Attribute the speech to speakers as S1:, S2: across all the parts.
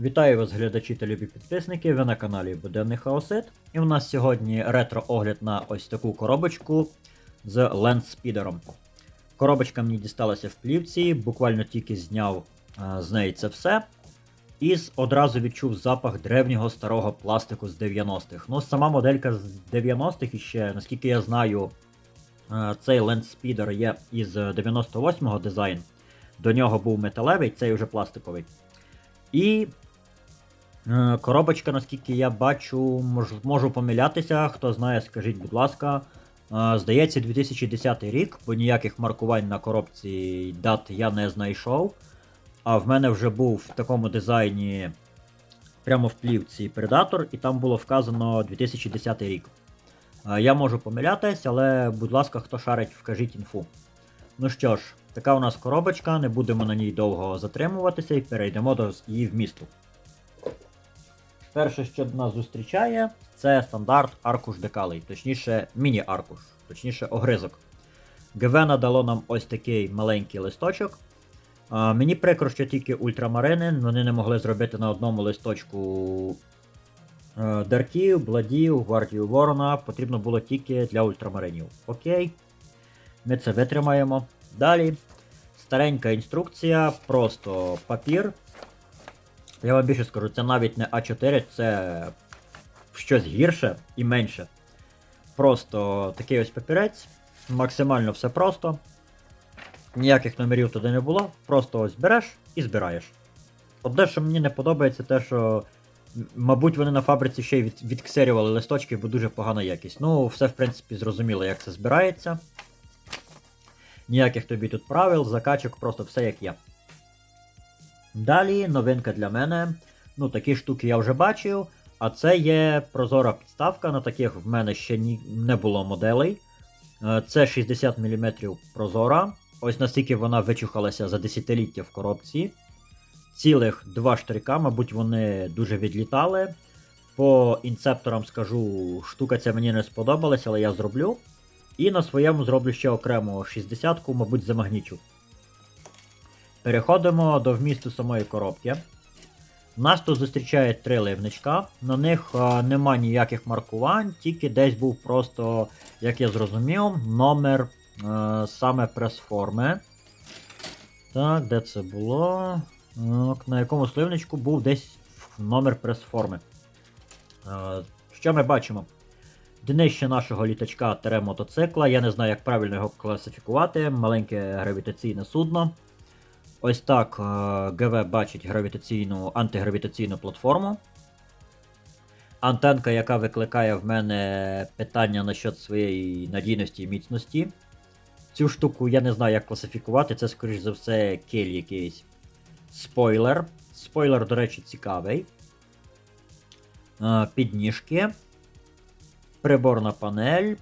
S1: Вітаю вас, глядачі та любі підписники. Ви на каналі Буденний Хаосит. І у нас сьогодні ретро-огляд на ось таку коробочку з лендспідером. Коробочка мені дісталася в плівці, буквально тільки зняв а, з неї це все. І одразу відчув запах древнього старого пластику з 90-х. Ну, сама моделька з 90-х і ще, наскільки я знаю, а, цей лендспідер є із 98-го дизайн. До нього був металевий, цей вже пластиковий. І е, коробочка, наскільки я бачу, мож, можу помилятися. Хто знає, скажіть, будь ласка. Е, здається, 2010 рік, бо ніяких маркувань на коробці дат я не знайшов. А в мене вже був в такому дизайні прямо в плівці Predator, і там було вказано 2010 рік. Е, Я можу помилятись, але, будь ласка, хто шарить, вкажіть інфу. Ну що ж, така у нас коробочка, не будемо на ній довго затримуватися і перейдемо до її вмісту. Перше, що нас зустрічає, це стандарт аркуш декалей, точніше, міні-аркуш, точніше, огризок. ГВ надало нам ось такий маленький листочок. А, мені прикро, що тільки ультрамарини, вони не могли зробити на одному листочку е, Дарків, Бладів, Гвардію Ворона. Потрібно було тільки для ультрамаринів. Окей. Ми це витримаємо. Далі. Старенька інструкція, просто папір. Я вам більше скажу, це навіть не А4, це щось гірше і менше. Просто такий ось папірець. Максимально все просто. Ніяких номерів туди не було. Просто ось береш і збираєш. Одне, що мені не подобається, те, що. Мабуть, вони на фабриці ще й від, відксерювали листочки, бо дуже погана якість. Ну, все, в принципі, зрозуміло, як це збирається. Ніяких тобі тут правил, закачок, просто все як є. Далі новинка для мене. Ну, такі штуки я вже бачив. А це є прозора підставка. На таких в мене ще ні, не було моделей. Е, Це 60 мм прозора. Ось настільки вона вичухалася за десятиліття в коробці. Цілих два штрика, мабуть, вони дуже відлітали. По інцепторам скажу, штука ця мені не сподобалась, але я зроблю. І на своєму зроблю ще окремо 60-ку, мабуть, замагнічу. Переходимо до вмісту самої коробки. Нас тут зустрічає три ливничка. На них а, нема ніяких маркувань, тільки десь був просто, як я зрозумів, номер а, саме прес-форми. Так, де це було? Так, на якомусь ливничку був десь номер прес-форми. А, що ми бачимо? Днище нашого літачка тере мотоцикла. Я не знаю, як правильно його класифікувати. Маленьке гравітаційне судно. Ось так е, ГВ бачить гравітаційну, антигравітаційну платформу. Антенка, яка викликає в мене питання насчет своєї надійності і міцності. Цю штуку я не знаю, як класифікувати, це, скоріш за все, кель якийсь. Спойлер. Спойлер, до речі, цікавий. Е, Підніжки. Приборна панель.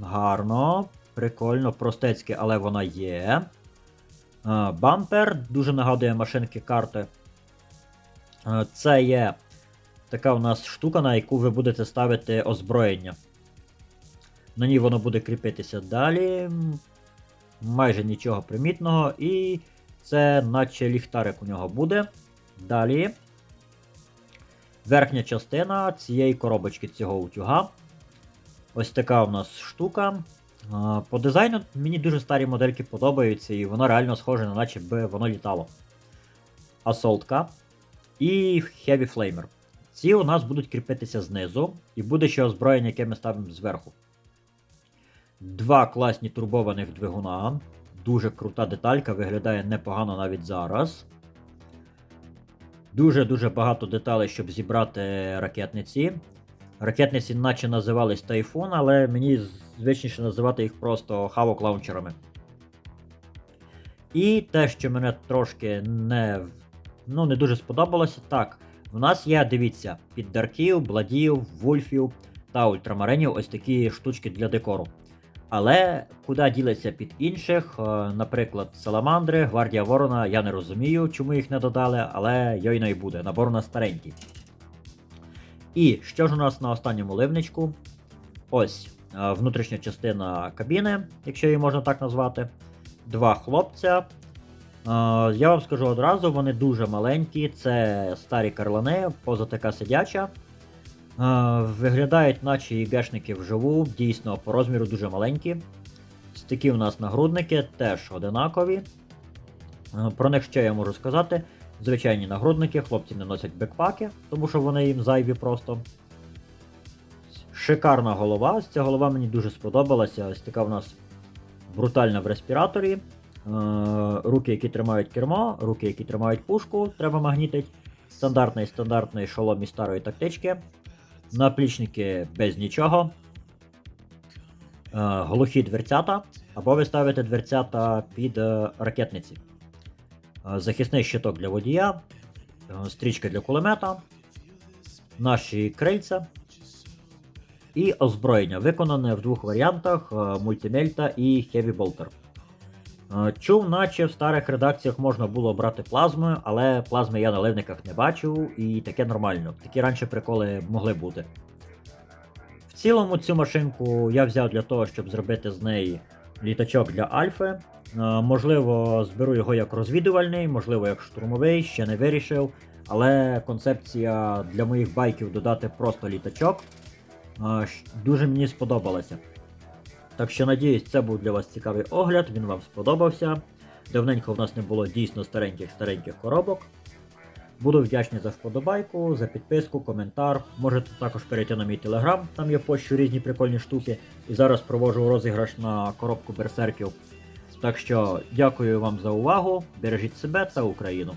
S1: Гарно. Прикольно, простецьке, але вона є. Бампер дуже нагадує машинки карти. Це є така у нас штука, на яку ви будете ставити озброєння. На ній воно буде кріпитися далі. Майже нічого примітного. І це наче ліхтарик у нього буде. Далі. Верхня частина цієї коробочки цього утюга. Ось така у нас штука. По дизайну мені дуже старі модельки подобаються, і воно реально схоже, на наче би воно літало. Асолтка і Heavy Flamer. Ці у нас будуть кріпитися знизу, і буде ще озброєння, яке ми ставимо зверху. Два класні турбованих двигуна. Дуже крута деталька, виглядає непогано навіть зараз. Дуже-дуже багато деталей, щоб зібрати ракетниці. Ракетниці наче називались Тайфун, але мені звичніше називати їх просто хавок лаунчерами. І те, що мене трошки не, ну, не дуже сподобалося, так. В нас є, дивіться, під дарків, бладів, вульфів та ультрамаринів ось такі штучки для декору. Але куди ділиться під інших, е, наприклад, Саламандри, Гвардія Ворона, я не розумію, чому їх не додали, але йойно й буде. Набор у нас старенький. І що ж у нас на останньому ливничку? Ось е, внутрішня частина кабіни, якщо її можна так назвати. Два хлопця. Я вам скажу одразу, вони дуже маленькі, це старі карлани, поза така сидяча. Е, Виглядають, наче ігешники вживу, дійсно по розміру дуже маленькі. Такі у нас нагрудники теж одинакові. Е, Про них ще я можу сказати. Звичайні нагрудники, хлопці не носять бекпаки, тому що вони їм зайві просто. Шикарна голова. Ця голова мені дуже сподобалася. Ось така в нас брутальна в респіраторі. Е, руки, які тримають кермо, руки, які тримають пушку, треба магнітить. Стандартний стандартний шолом із старої тактички. Наплічники без нічого. Е, глухі дверцята. Або ви ставите дверцята під е, ракетниці. Е, захисний щиток для водія, е, стрічка для кулемета, наші крильця і озброєння, виконане в двох варіантах: е, мультимельта і Heavy Bolter. Чув, наче в старих редакціях можна було брати плазмою, але плазми я на ливниках не бачив, і таке нормально. Такі раніше приколи могли бути. В цілому цю машинку я взяв для того, щоб зробити з неї літачок для Альфи. Е, Можливо, зберу його як розвідувальний, можливо, як штурмовий, ще не вирішив. Але концепція для моїх байків додати просто літачок е, дуже мені сподобалася. Так що надіюсь, це був для вас цікавий огляд, він вам сподобався. Давненько в нас не було дійсно стареньких-стареньких коробок. Буду вдячний за вподобайку, за підписку, коментар. Можете також перейти на мій телеграм, там я пощу різні прикольні штуки. І зараз проводжу розіграш на коробку берсерків. Так що дякую вам за увагу, бережіть себе та Україну.